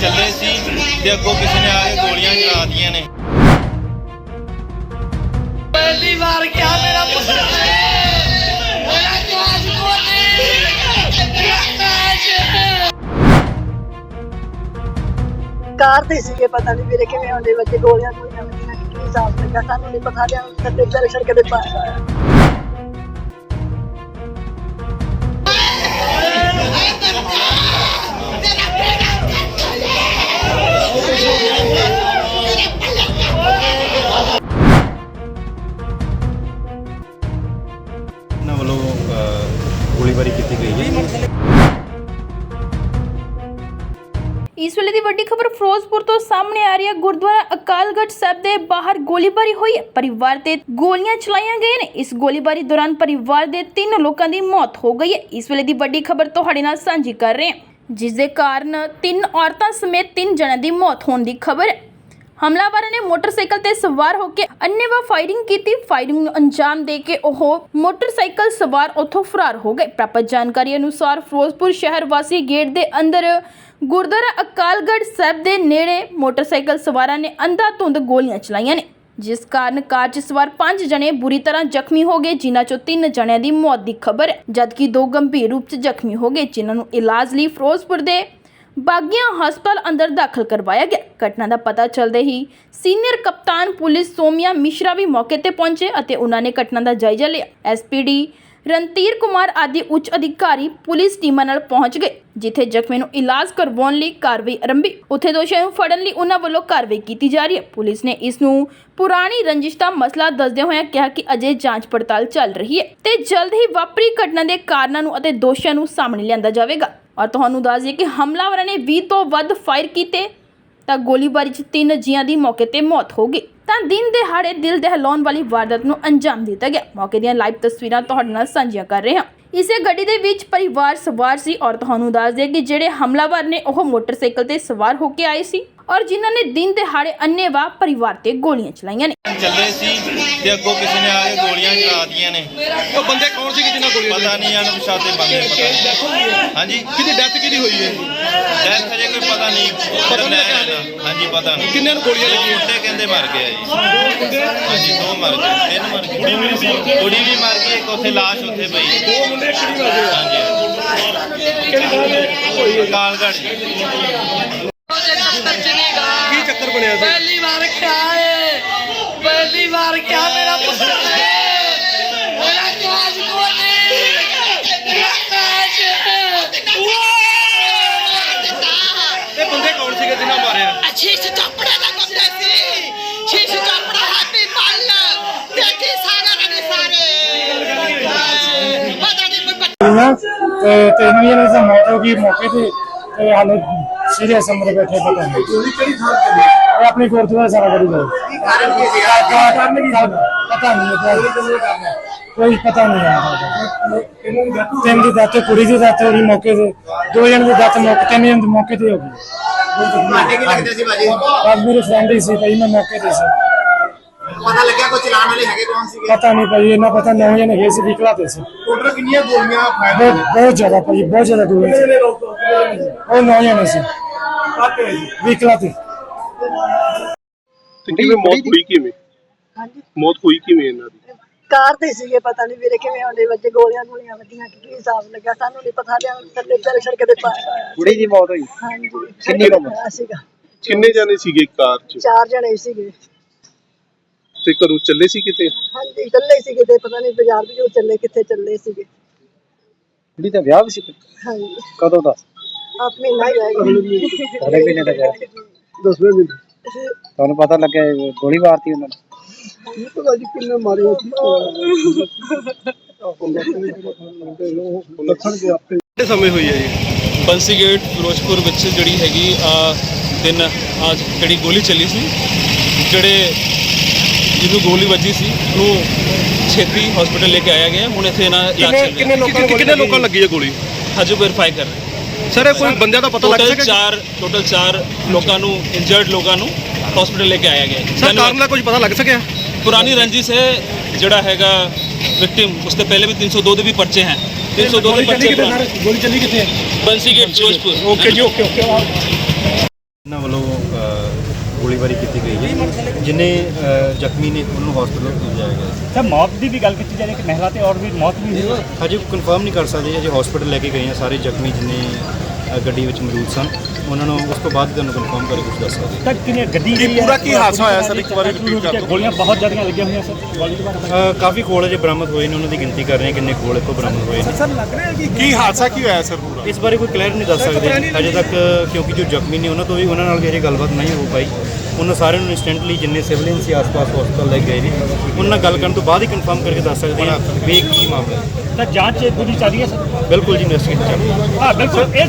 ਚੱਲੇ ਸੀ ਤੇ ਅੱਗੋਂ ਕਿਸੇ ਨੇ ਆ ਕੇ ਗੋਲੀਆਂ ਚਲਾ ਦਿੱਤੀਆਂ ਨੇ। ਪਹਿਲੀ ਵਾਰ ਕਿਹਾ ਮੇਰਾ ਪੁੱਤਰ ਮੇਰਾ ਕਾਜ ਮੇਰਾ ਕਾਰ ਤੇ ਸੀਗੇ ਪਤਾ ਨਹੀਂ ਵੀਰੇ ਕਿਵੇਂ ਹੁੰਦੇ ਬੱਚੇ ਗੋਲੀਆਂ ਗੋਲੀਆਂ ਲੱਗੀਆਂ ਕਿ ਕੀ ਸਾਫ਼ ਲੱਗਾ ਸਾਨੂੰ ਨਹੀਂ ਪਤਾ ਲਿਆ ਥੱਲੇ ਵਿਚਾਰੇ ਸੜਕ ਦੇ ਪਾਰ ਆਇਆ ਅਹ, ਕੀਤੀ ਗਈ ਹੈ। ਇਸ ਵੇਲੇ ਦੀ ਵੱਡੀ ਖਬਰ ਫਿਰੋਜ਼ਪੁਰ ਤੋਂ ਸਾਹਮਣੇ ਆ ਰਹੀ ਹੈ। ਗੁਰਦੁਆਰਾ ਅਕਾਲਗੜ੍ਹ ਸਾਹਿਬ ਦੇ ਬਾਹਰ ਗੋਲੀਬਾਰੀ ਹੋਈ। ਹੈ ਪਰਿਵਾਰ ਤੇ ਗੋਲੀਆਂ ਚਲਾਈਆਂ ਗਈਆਂ ਨੇ। ਇਸ ਗੋਲੀਬਾਰੀ ਦੌਰਾਨ ਪਰਿਵਾਰ ਦੇ ਤਿੰਨ ਲੋਕਾਂ ਦੀ ਮੌਤ ਹੋ ਗਈ ਹੈ। ਇਸ ਵੇਲੇ ਦੀ ਵੱਡੀ ਖਬਰ ਤੁਹਾਡੇ ਨਾਲ ਸਾਂਝੀ ਕਰ ਰਹੇ ਹਾਂ। ਜਿਸ ਦੇ ਕਾਰਨ ਤਿੰਨ ਔਰਤਾਂ ਸਮੇਤ ਤਿੰਨ ਜਣਿਆਂ ਦੀ ਮੌਤ ਹੋਣ ਦੀ ਖਬਰ ਹਮਲਾਵਰਾਂ ਨੇ ਮੋਟਰਸਾਈਕਲ ਤੇ ਸਵਾਰ ਹੋ ਕੇ ਅੰਨੇਵਾਹ ਫਾਇਰਿੰਗ ਕੀਤੀ। ਫਾਇਰਿੰਗ ਨੂੰ ਅੰਜਾਮ ਦੇ ਕੇ ਉਹ ਮੋਟਰਸਾਈਕਲ ਸਵਾਰ ਉੱਥੋਂ ਫਰਾਰ ਹੋ ਗਏ। ਪ੍ਰਾਪਤ ਜਾਣਕਾਰੀ ਅਨੁਸਾਰ ਫਿਰੋਜ਼ਪੁਰ ਸ਼ਹਿਰ ਵਾਸੀ ਗੇਟ ਦੇ ਅੰਦਰ ਗੁਰਦੁਆਰਾ ਅਕਾਲਗੜ੍ਹ ਸਾਹਿਬ ਦੇ ਨੇੜੇ ਮੋਟਰਸਾਈਕਲ ਸਵਾਰਾਂ ਨੇ ਅੰਧਾਧੁੰਦ ਗੋਲੀਆਂ ਚਲਾਈਆਂ ਨੇ, ਜਿਸ ਕਾਰਨ ਕਾਰ 'ਚ ਸਵਾਰ 5 ਜਣੇ ਬੁਰੀ ਤਰ੍ਹਾਂ ਜ਼ਖਮੀ ਹੋ ਗਏ, ਜਿਨ੍ਹਾਂ 'ਚੋਂ 3 ਜਣਿਆਂ ਦੀ ਮੌਤ ਦੀ ਖਬਰ ਹੈ। ਜਦਕਿ ਦੋ ਗੰਭੀਰ ਰੂਪ 'ਚ ਜ਼ਖਮੀ ਹੋ ਗਏ, ਜਿਨ੍ਹਾਂ ਨੂੰ ਇਲਾਜ ਲਈ ਫਿਰੋਜ਼ਪੁਰ ਦੇ ਬਾਗੀਆਂ ਹਸਪਤਾਲ ਅੰਦਰ ਦਾਖਲ ਕਰਵਾਇਆ ਗਿਆ। ਘਟਨਾ ਦਾ ਪਤਾ ਚੱਲਦੇ ਹੀ ਸੀਨੀਅਰ ਕਪਤਾਨ ਪੁਲਿਸ ਸੋਮਿਆ ਮਿਸ਼ਰਾ ਵੀ ਮੌਕੇ ਤੇ ਪਹੁੰਚੇ ਅਤੇ ਉਹਨਾਂ ਨੇ ਘਟਨਾ ਦਾ ਜਾਇਜ਼ਾ ਲਿਆ। ਐਸਪੀਡੀ ਰਣਧੀਰ ਕੁਮਾਰ ਆਦਿ ਉੱਚ ਅਧਿਕਾਰੀ ਪੁਲਿਸ ਟੀਮਾਂ ਨਾਲ ਪਹੁੰਚ ਗਏ, ਜਿੱਥੇ ਜ਼ਖਮੀ ਨੂੰ ਇਲਾਜ ਕਰਵਾਉਣ ਲਈ ਕਾਰਵਾਈ ਆਰੰਭੀ। ਉੱਥੇ ਦੋਸ਼ੀਆਂ ਨੂੰ ਫੜਨ ਲਈ ਉਹਨਾਂ ਵੱਲੋਂ ਕਾਰਵਾਈ ਕੀਤੀ ਜਾ ਰਹੀ ਹੈ। ਪੁਲਿਸ ਨੇ ਇਸ ਨੂੰ ਪੁਰਾਣੀ ਰੰਜਿਸ਼ ਦਾ ਮਸਲਾ ਦੱਸਦਿਆਂ ਹੋਇਆਂ ਕਿਹਾ ਕਿ ਅਜੇ ਜਾਂਚ ਪੜਤਾਲ ਚੱਲ ਰਹੀ ਹੈ ਤੇ ਜਲਦ ਹੀ ਵਾਪਰੀ ਘਟਨਾ ਦੇ ਕਾਰਨਾਂ ਨੂੰ ਅਤੇ ਦੋਸ਼ੀਆਂ ਨੂੰ ਸਾਹਮਣੇ ਲਿਆਂਦਾ ਜਾਵੇਗਾ। ਔਰ ਤੁਹਾਨੂੰ ਦੱਸ ਦਈਏ ਕਿ ਹਮਲਾਵਰਾਂ ਨੇ 20 ਤੋਂ ਵੱਧ ਫਾਇਰ ਕੀਤੇ, ਤਾਂ ਗੋਲੀਬਾਰੀ 'ਚ ਤਿੰਨ ਜੀਆਂ ਦੀ ਮੌਕੇ ਤੇ ਮੌਤ ਹੋ ਗਈ। ਤਾਂ ਦਿਨ ਦਿਹਾੜੇ ਦਿਲ ਦਹਿਲਾਉਣ ਵਾਲੀ ਵਾਰਦਾਤ ਨੂੰ ਅੰਜਾਮ ਦਿੱਤਾ ਗਿਆ। ਮੌਕੇ ਦੀਆਂ ਲਾਈਵ ਤਸਵੀਰਾਂ ਤੁਹਾਡੇ ਨਾਲ ਸਾਂਝੀਆਂ ਕਰ ਰਹੇ ਹਾਂ। ਇਸੇ ਗੱਡੀ ਦੇ ਵਿੱਚ ਪਰਿਵਾਰ ਸਵਾਰ ਸੀ। ਔਰ ਤੁਹਾਨੂੰ ਦੱਸ ਦਈਏ ਕਿ ਜਿਹੜੇ ਹਮਲਾਵਰ ਨੇ ਉਹ ਮੋਟਰਸਾਈਕਲ ਤੇ ਸਵਾਰ ਹੋ ਕੇ ਆਏ ਸੀ ਔਰ ਜਿਨ੍ਹਾਂ ਨੇ ਦਿਨ ਦਿਹਾੜੇ ਅੰਨੇਵਾਹ ਪਰਿਵਾਰ ਤੇ ਗੋਲੀਆਂ ਚਲਾਈਆਂ ਨੇ। ਚੱਲੇ ਸੀ ਤੇ ਅੱਗੋਂ ਕਿਸੇ ਨੇ ਆ ਕੇ ਗੋਲੀਆਂ ਚਲਾ ਦਿੱਤੀਆਂ ਨੇ। ਉਹ ਬੰਦੇ ਕੌਣ ਸੀ ਜਿਨ੍ਹਾਂ ਗੋਲੀਆਂ ਪਤਾ ਨਹੀਂ ਅਣਪਛਾਤੇ ਬੰਦੇ ਪਤਾ ਨਹੀਂ। ਹਾਂਜੀ। ਕਿਹਦੀ ਡੈਥ ਕਿਹਦੀ ਹੋਈ ਹੈ? ਪਤਾ ਨਹੀਂ ਪਤਾ ਨਹੀਂ ਹਾਂਜੀ ਪਤਾ ਨਹੀਂ। ਕਿੰਨਿਆਂ ਨੂੰ ਗੋਲੀਆਂ ਲੱਗੀਆਂ? ਮੁੰਡੇ ਕਹਿੰਦੇ ਮਰ ਗਏ ਆ ਜੀ। ਹਾਂਜੀ ਦੋ ਮਰ ਗਏ। ਤਿੰਨ ਮਰ ਗਏ। ਕੁੜੀ ਵੀ ਸੀ? ਕੁੜੀ ਵੀ ਮਰ ਗਈ ਇੱਕ ਉੱਥੇ ਲਾਸ਼ ਉੱਥੇ ਪਈ। ਦੋ ਮੁੰਡੇ ਕਿਹੜੀ ਵਾਰ ਦੇ ਹਾਂਜੀ। ਕਿਹੜੀ ਥਾਂ ਤੇ? ਹੋਈ ਹੈ ਕਾਲਗੜ੍ਹ ਜੀ ਉਹਦੇ ਦਫ਼ਤਰ ਚਲੇਗਾ ਕੀ ਚੱਕਰ ਬਣਿਆ ਸੀ? ਪਹਿਲੀ ਵਾਰ ਕਿਹਾ ਏ। ਪਹਿਲੀ ਵਾਰ ਕਿਹਾ ਮਾਰਿਆ ਸ਼ੀਸ਼ ਚਾਪੜੇ ਦਾ ਬੰਦੇ ਸੀ। ਸ਼ੀਸ਼ ਚਾਪੜਾ ਹੈਪੀ ਪੱਲ ਦੇਖੀ ਸਾਰੇ ਨੇ ਸਾਰੇ। ਪਤਾ ਨਹੀਂ ਕੋਈ ਬੱਚਾ ਨਾ ਤੇ ਤਿੰਨ ਜਣੇ ਦੀ ਮੌਤ ਹੋ ਗਈ ਮੌਕੇ ਤੇ ਤੇ ਹਾਲੇ ਸੀਰੀਅਸ ਅੰਦਰ ਬੈਠੇ ਪਤਾ ਨਹੀਂ। ਗੋਲੀ ਕਿਹੜੀ ਥਾਂ ਤੇ ਇਹ ਆਪਣੀ ਗੁਰਦੁਆਰਾ ਸਾਰਾ ਕਰੀ ਗਏ ਕਾਰਨ ਕੀ ਸੀ ਕਾਰਨ ਕੀ ਪਤਾ ਨਹੀਂ ਹੈ ਕੋਈ ਪਤਾ ਨਹੀਂ ਹੈ ਤਿੰਨ ਦੀ ਦਾਤੇ ਕੁੜੀ ਦੀ ਦਾਤੇ ਹੋ ਗਈ ਮੌਕੇ ਤੇ ਦੋ ਜਣ ਦੀ ਦਾਤੇ ਮੌਕੇ ਤਿੰਨ ਜਣ ਦੀ ਮੌਕੇ ਤੇ ਹੋ ਗਈ ਤੁਹਾਡੇ ਕੀ ਲੱਗਦੇ ਸੀ ਭਾਜੀ? ਬਸ ਮੇਰੇ ਫਰੈਂਡ ਹੀ ਸੀ ਭਾਈ ਮੈਂ ਮੌਕੇ ਤੇ ਸੀ। ਪਤਾ ਲੱਗਿਆ ਕੋਈ ਚਲਾਨ ਵਾਲੇ ਹੈਗੇ ਕੌਣ ਸੀਗੇ? ਪਤਾ ਨਹੀਂ ਭਾਈ ਇਹਨਾਂ ਪਤਾ ਨੌ ਜਣੇ ਗਏ ਸੀ ਵਿਕਲਾ ਤੇ ਸੀ। ਟੋਟਲ ਕਿੰਨੀਆਂ ਗੋਲੀਆਂ ਫਾਇਰ ਬਹੁਤ ਬਹੁਤ ਜ਼ਿਆਦਾ ਭਾਈ ਬਹੁਤ ਜ਼ਿਆਦਾ ਸੀ। ਉਹ ਨੌ ਜਣੇ ਸੀ। ਵਿਕਲਾ ਤੇ। ਤੇ ਕਿਵੇਂ ਮੌਤ ਹੋਈ ਕਿਵੇਂ? ਹਾਂਜੀ। ਮੌਤ ਹੋਈ ਕਿਵੇਂ ਇਹਨਾਂ ਦੀ? ਕਾਰ ਤੇ ਸੀਗੇ ਪਤਾ ਨਹੀਂ ਵੀਰੇ ਕਿਵੇਂ ਹੁੰਦੇ ਬੱਚੇ ਗੋਲੀਆਂ ਗੋਲੀਆਂ ਲੱਗੀਆਂ ਕਿ ਕੀ ਸਾਫ਼ ਲੱਗਾ ਸਾਨੂੰ ਨਹੀਂ ਪਤਾ ਲਿਆ ਥੱਲੇ ਵਿਚਾਰੇ ਸੜਕ ਦੇ ਪਾਰ ਕੁੜੀ ਦੀ ਮੌਤ ਹੋਈ? ਹਾਂਜੀ। ਕਿੰਨੀ ਉਮਰ? ਸੀਗਾ ਕਿੰਨੇ ਜਾਣੇ ਸੀਗੇ ਕਾਰ 'ਚ? ਚਾਰ ਜਣੇ ਸੀਗੇ। ਤੇ ਘਰੋਂ ਚੱਲੇ ਸੀ ਕਿਤੇ? ਹਾਂਜੀ ਚੱਲੇ ਸੀਗੇ ਤੇ ਪਤਾ ਨਹੀਂ ਬਾਜ਼ਾਰ ਵੀ ਜੋ ਚੱਲੇ ਕਿੱਥੇ ਚੱਲੇ ਸੀਗੇ। ਕੁੜੀ ਦਾ ਵਿਆਹ ਵੀ ਸੀ? ਹਾਂਜੀ। ਕਦੋਂ ਦਾ? ਆਪ ਮਹੀਨਾ ਹੀ ਰਹਿ ਅਗਲੇ ਮਹੀਨੇ ਦਾ ਵਿਆਹ। ਦਸਵੇਂ ਮਹੀਨੇ ਤੁਹਾਨੂੰ ਪਤਾ ਲੱਗਿਆ ਗੋਲੀ ਮਾਰਤੀ ਉਹਨਾਂ ਨੇ? ਇਹ ਪਤਾ ਜੀ ਕਿੰਨੇ ਮਾਰੇ ਆਪੇ। ਕਿਹੜੇ ਸਮੇਂ ਹੋਈ ਹੈ ਜੀ? ਬੰਸੀ ਗੇਟ ਫਿਰੋਜ਼ਪੁਰ ਵਿੱਚ ਜਿਹੜੀ ਹੈਗੀ ਆ ਦਿਨ ਅੱਜ ਜਿਹੜੀ ਗੋਲੀ ਚੱਲੀ ਸੀ ਜਿਹੜੇ ਜਿਹਨੂੰ ਗੋਲੀ ਵੱਜੀ ਸੀ ਉਹਨੂੰ ਛੇਤੀ ਹਸਪੀਟਲ ਲੈ ਕੇ ਆਇਆ ਗਿਆ। ਹੁਣ ਇੱਥੇ ਇਹਨਾਂ ਇਲਾਜ ਕਿੰਨੇ ਚੱਲ ਕਿੰਨੇ ਰਿਹਾ ਲੋਕਾਂ ਨੂੰ ਕਿੰਨੇ ਲੋਕਾਂ ਲੱਗੀ ਹੈ ਗੋਲੀ? ਹਜੇ ਵੈਰੀਫਾਈ ਕਰ ਰਹੇ। ਸਰ ਇਹ ਕੋਈ ਬੰਦਿਆਂ ਦਾ ਪਤਾ ਲੱਗ ਟੋਟਲ ਸਕਿਆ 4 ਟੋਟਲ 4 ਲੋਕਾਂ ਨੂੰ ਇੰਜਰਡ ਲੋਕਾਂ ਨੂੰ ਹਸਪੀਟਲ ਲੈ ਕੇ ਆਇਆ ਗਿਆ। ਸਰ ਕਾਰਨ ਦਾ ਕੁਝ ਪਤਾ ਲੱਗ ਸਕਿਆ? ਪੁਰਾਣੀ ਰੰਜਿਸ਼ ਹੈ ਜਿਹੜਾ ਹੈਗਾ ਵਿਕਟਿਮ ਉਸ ਤੋਂ ਪਹਿਲੇ ਵੀ 302 ਦੇ ਵੀ ਪਰਚੇ ਹਨ 302 ਦੇ ਪਰਚੇ ਗੋਲੀ ਚੱਲੀ ਕਿੱਥੇ ਬੰਸੀ ਗੇਟ ਫਿਰੋਜ਼ਪੁਰ। ਓਕੇ ਜੀ ਓਕੇ ਓਕੇ। ਗੋਲੀਬਾਰੀ ਕੀਤੀ ਗਈ ਹੈ। ਜਿਨੇ ਜ਼ਖਮੀ ਨੇ ਉਹਨੂੰ ਹਸਪੀਟਲ ਪਹੁੰਚਾਇਆ ਗਿਆ ਸੀ। ਸਰ ਮੌਤ ਦੀ ਵੀ ਗੱਲ ਕੀਤੀ ਜਾ ਰਹੀ ਹੈ ਕਿ ਮਹਿਲਾ ਤੇ ਔਰ ਵੀ ਮੌਤ ਵੀ ਹੋਈ ਹਜੇ ਕਨਫਰਮ ਨਹੀਂ ਕਰ ਸਕਦੇ ਅਜੇ ਹਸਪੀਟਲ ਲੈ ਕੇ ਗਏ ਆ ਸਾਰੇ ਜ਼ਖਮੀ ਜਿਨੇ ਗੱਡੀ ਵਿੱਚ ਮੌਜੂਦ ਸਨ। ਉਹਨਾਂ ਨੂੰ ਉਸ ਤੋਂ ਬਾਅਦ ਤੁਹਾਨੂੰ ਕਨਫਰਮ ਕਰਕੇ ਕੁਝ ਦੱਸ ਸਕਦੇ ਤਾਂ ਕਿਨੇ ਗੱਡੀ ਕੀ ਪੂਰਾ ਕੀ ਹਾਦਸਾ ਹੋਇਆ ਸਰ? ਇੱਕ ਵਾਰੀ repeat ਕਰ ਦਿਓ। ਗੋਲੀਆਂ ਬਹੁਤ ਜ਼ਿਆਦੀਆਂ ਲੱਗੀਆਂ ਹੋਈਆਂ ਸਰ। ਗੋਲੀ ਦੇ ਬਾਰੇ ਅ, ਕਾਫੀ ਖੋਲ ਅਜੇ ਬਰਾਮਦ ਹੋਏ ਨੇ ਉਹਨਾਂ ਦੀ ਗਿਣਤੀ ਕਰ ਰਹੇ ਹਾਂ ਕਿੰਨੇ ਖੋਲ ਇੱਥੋਂ ਬਰਾਮਦ ਹੋਏ ਨੇ। ਕੀ ਹਾਦਸਾ ਕੀ ਹੋਇਆ ਸਰ ਪੂਰਾ? ਇਸ ਬਾਰੇ ਕੋਈ ਕਲੀਅਰ ਨਹੀਂ ਦੱਸ ਸਕਦੇ। ਅਜੇ ਤੱਕ ਕਿਉਂਕਿ ਜੋ ਜ਼ਖਮੀ ਨੇ ਉਹਨਾਂ ਤੋਂ ਵੀ ਉਹਨਾਂ ਨਾਲ ਵੀ ਅਜੇ ਗੱਲਬਾਤ ਨਹੀਂ ਹੋ ਪਾਈ। ਉਹਨਾਂ ਸਾਰਿਆਂ ਨੂੰ ਇੰਸਟੈਂਟਲੀ ਜਿੰਨੇ ਸਿਵਲਿਅਨ ਸੀ ਆਸ-ਪਾਸ ਹਸਪਤਾਲ ਲੈ ਕੇ ਗਏ ਨੇ। ਉਹਨਾਂ ਨਾਲ ਗੱਲ ਕਰਨ ਤੋਂ ਬਾਅਦ ਹੀ ਕਨਫਰਮ ਕਰਕੇ ਦੱਸ ਸਕਦੇ ਹਾਂ ਵੀ ਇਹ ਕੀ ਮਾਮਲਾ ਹੈ। ਤਾਂ ਜਾਂਚ ਪੂਰੀ ਚੱਲ ਰਹੀ ਹੈ ਸਰ? ਬਿਲਕੁਲ ਜੀ ਇਨਵੈਸਟੀਗੇਟ ਚੱਲ ਰਹੀ। ਹੈ ਹਾਂ ਬਿਲਕੁਲ। ਇਹ